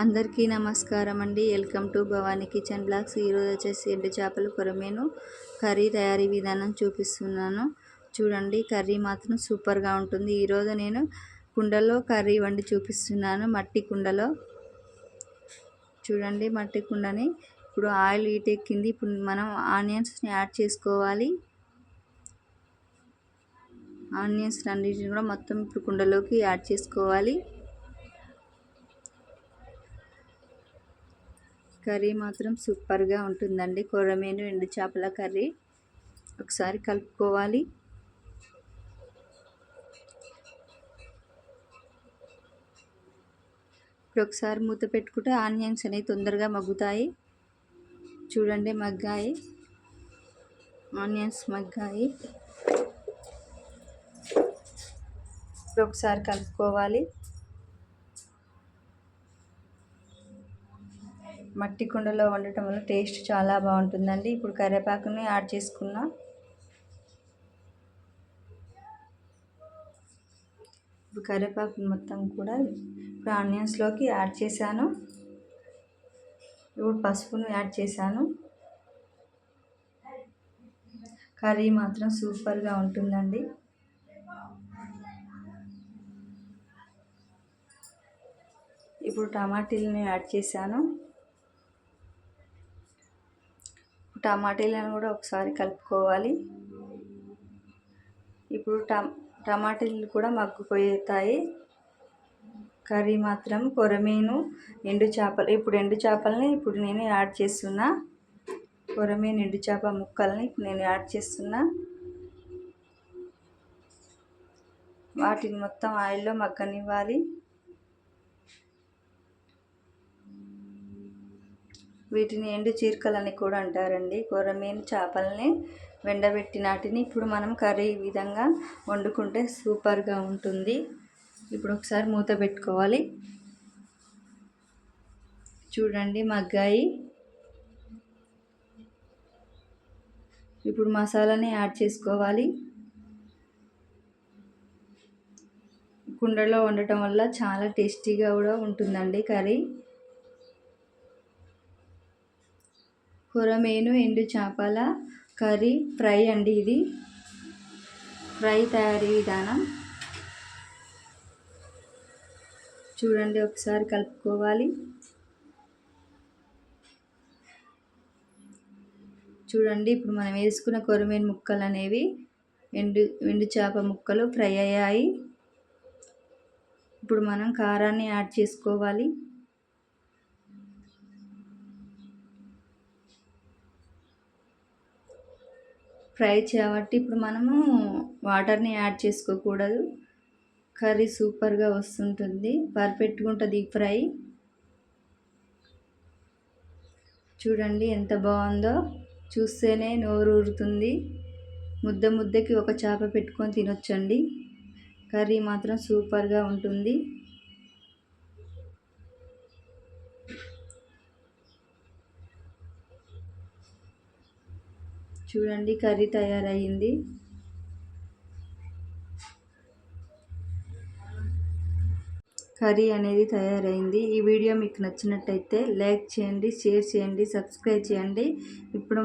అందరికీ నమస్కారం అండి. Welcome to Bhavani kitchen blogs. ఈరోజు వచ్చేసి ఎండు చేపలు కొరమేను కర్రీ తయారీ విధానం చూపిస్తున్నాను. చూడండి కర్రీ మాత్రం సూపర్గా ఉంటుంది. ఈరోజు నేను కుండలో కర్రీ వండి చూపిస్తున్నాను. మట్టి కుండలో. చూడండి మట్టి కుండని ఇప్పుడు ఆయిల్ హీట్ ఎక్కింది. ఇప్పుడు మనం ఆనియన్స్ని యాడ్ చేసుకోవాలి. ఆనియన్స్ అన్నిటిని కూడా మొత్తం ఇప్పుడు కుండలోకి యాడ్ చేసుకోవాలి. కర్రీ మాత్రం సూపర్గా ఉంటుందండి. కొరమేను ఎండు చేపల కర్రీ. ఒకసారి కలుపుకోవాలి. ఇప్పుడు ఒకసారి మూత పెట్టుకుంటే ఆనియన్స్ అనేవి తొందరగా మగ్గుతాయి. చూడండి మగ్గాయి. ఆనియన్స్ మగ్గాయి. ఇప్పుడు ఒకసారి కలుపుకోవాలి. మట్టి కుండలో వండటం వల్ల టేస్ట్ చాలా బాగుంటుందండి. ఇప్పుడు కరివేపాకుని యాడ్ చేసుకున్నా ఇప్పుడు కరివేపాకు మొత్తం కూడా ఇప్పుడు ఆనియన్స్లోకి యాడ్ చేశాను. ఇప్పుడు పసుపును యాడ్ చేశాను. కర్రీ మాత్రం సూపర్గా ఉంటుందండి. ఇప్పుడు టమాటీలని యాడ్ చేశాను. టమాటీలను కూడా ఒకసారి కలుపుకోవాలి. ఇప్పుడు టమ్ టమాటీలు కూడా మగ్గిపోతాయి. కర్రీ మాత్రం కొరమీను ఎండు చేపలు ఇప్పుడు ఎండు చేపలని ఇప్పుడు నేను యాడ్ చేస్తున్నా. కొరమీను ఎండు చేప ముక్కల్ని నేను యాడ్ చేస్తున్నా. వాటిని మొత్తం ఆయిల్లో మగ్గనివ్వాలి. వీటిని ఎండు చీరకలని కూడా అంటారండి. కొరమీను చేపలని వెండబెట్టి నాటిని ఇప్పుడు మనం కర్రీ విధంగా వండుకుంటే సూపర్గా ఉంటుంది. ఇప్పుడు ఒకసారి మూత పెట్టుకోవాలి. చూడండి మగ్గాయి. ఇప్పుడు మసాలాని యాడ్ చేసుకోవాలి. కుండలో వండటం వల్ల చాలా టేస్టీగా కూడా ఉంటుందండి కర్రీ. కొరమేను ఎండు చేపల కర్రీ ఫ్రై అండి ఇది. ఫ్రై తయారీ విధానం. చూడండి ఒకసారి కలుపుకోవాలి. చూడండి ఇప్పుడు మనం వేసుకున్న కొరమేను ముక్కలు అనేవి ఎండు ఎండు చేప ముక్కలు ఫ్రై అయ్యాయి. ఇప్పుడు మనం కారాన్ని యాడ్ చేసుకోవాలి. ఫ్రై చేయబట్టి ఇప్పుడు మనము వాటర్ని యాడ్ చేసుకోకూడదు. కర్రీ సూపర్గా వస్తుంటుంది. పర్ఫెక్ట్గా ఉంటుంది ఈ ఫ్రై. చూడండి ఎంత బాగుందో. చూస్తేనే నోరు ఊరుతుంది ముద్ద ముద్దకి ఒక చేప పెట్టుకొని తినొచ్చండి. కర్రీ మాత్రం సూపర్గా ఉంటుంది. చూడండి కర్రీ తయారయ్యింది కర్రీ అనేది తయారైంది. ఈ వీడియో మీకు నచ్చినట్టయితే లైక్ చేయండి షేర్ చేయండి సబ్స్క్రైబ్ చేయండి. ఇప్పుడు